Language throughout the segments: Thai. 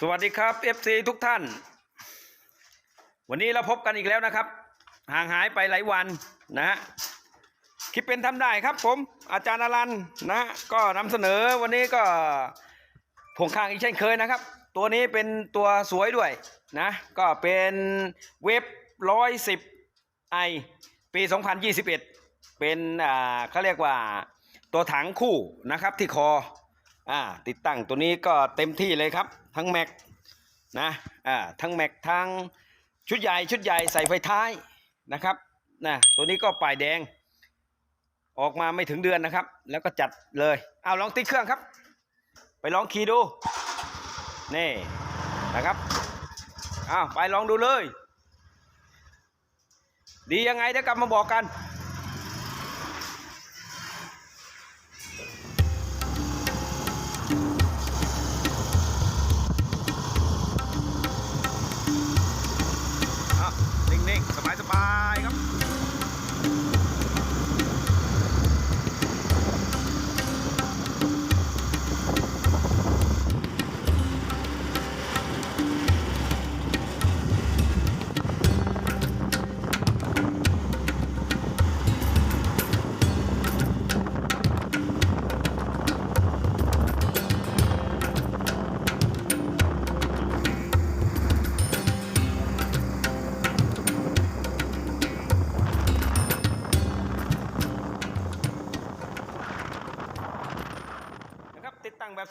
สวัสดีครับ FC ทุกท่าน วันนี้เราพบกันอีกแล้วนะครับ ห่างหายไปหลายวันนะฮะคิดเป็นทำได้ครับผมอาจารย์อรันนะก็นำเสนอวันนี้ก็ผงข้างอีกเช่นเคยนะครับ ตัวนี้เป็นตัวสวยด้วยนะก็เป็นเว็บร้อยสิบไอปี 2021 เป็นอ่าเขาเรียกว่าตัวถังคู่นะครับที่คอ อ่าติดตั้งตัวนี้ก็เต็มที่เลยครับ ทั้งแม็กนะอ่าทั้งแม็กทั้งชุดใหญ่ชุดใหญ่ใส่ไฟท้ายนะครับนะตัวนี้ก็ป้ายแดง ออกมาไม่ถึงเดือนนะครับ แล้วก็จัดเลยเอาลองติดเครื่องครับ ไปลองขี่ดูนี่นะครับอ้าวไปลองดูเลย ดียังไงเดี๋ยวกลับมาบอกกัน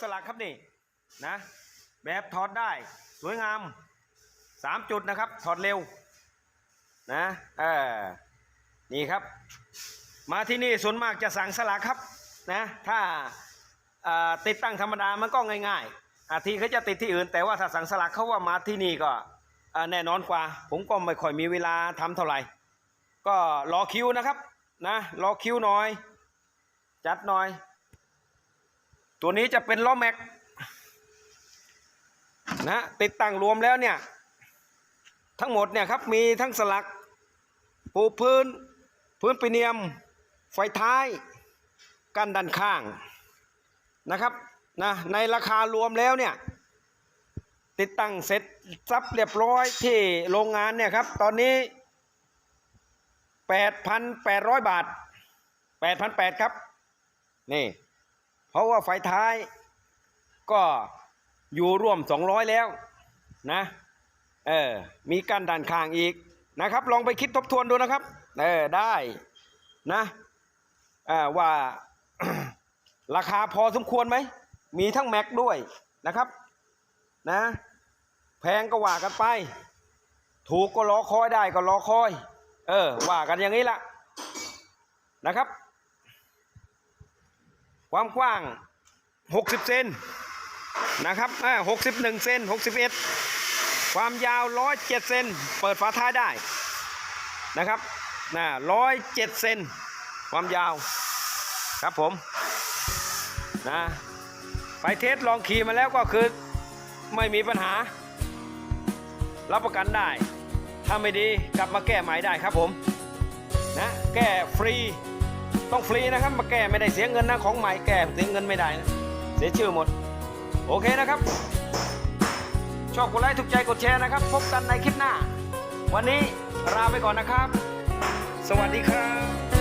สลักครับนี่นะแบบถอดได้สวยงามสามจุดนะครับถอดเร็วนะเออนี่ครับ มาที่นี่ส่วนมากจะสั่งสลักครับนะถ้าาติดตั้งธรรมดามันก็ง่ายๆอาทีเขาจะติดที่อื่น แต่ว่าถ้าสั่งสลักเขาว่ามาที่นี่ก็แน่นอนกว่า ผมก็ไม่ค่อยมีเวลาทำเท่าไหร่ ก็รอคิวนะครับนะรอคิวหน่อย จัดหน่อย ตัวนี้จะเป็นล้อแม็กนะติดตั้งรวมแล้วเนี่ยทั้งหมดเนี่ยครับมีทั้งสลักปูพื้น พื้นปีเนียม ไฟท้ายกันด้านข้างนะครับนะในราคารวมแล้วเนี่ยติดตั้งเสร็จซับเรียบร้อยที่โรงงานเนี่ยครับตอนนี้ 8,800 บาท 8,800 ครับ นี่ เพราะว่าไฟท้ายก็อยู่ร่วม 200 แล้วนะเออมีกั้นด้านข้างอีกนะครับ ลองไปคิดทบทวนดูนะครับเออได้นะเออว่าราคาพอสมควรไหม มีทั้งแม็กด้วยนะครับนะแพงก็ว่ากันไป ถูกก็รอคอยได้ก็รอคอย เออว่ากันอย่างนี้ละนะครับ ความกว้าง 60 เซนนะครับอ่า61เซน61 ความยาว 107 เซน เปิดฝาท้ายได้นะครับนะ107 เซน ความยาวครับผมนะไปเทสลองขี่มาแล้วก็คือไม่มีปัญหา รับประกันได้ ถ้าไม่ดีกลับมาแก้ใหม่ได้ครับผมนะแก้ฟรี ต้องฟรีนะครับ มาแก้ไม่ได้เสียเงินนะของใหม่แก้เสียเงินไม่ได้นะเสียชื่อหมด โอเคนะครับ ชอบกดไลค์ถูกใจกดแชร์นะครับ พบกันในคลิปหน้า วันนี้ลาไปก่อนนะครับ สวัสดีครับ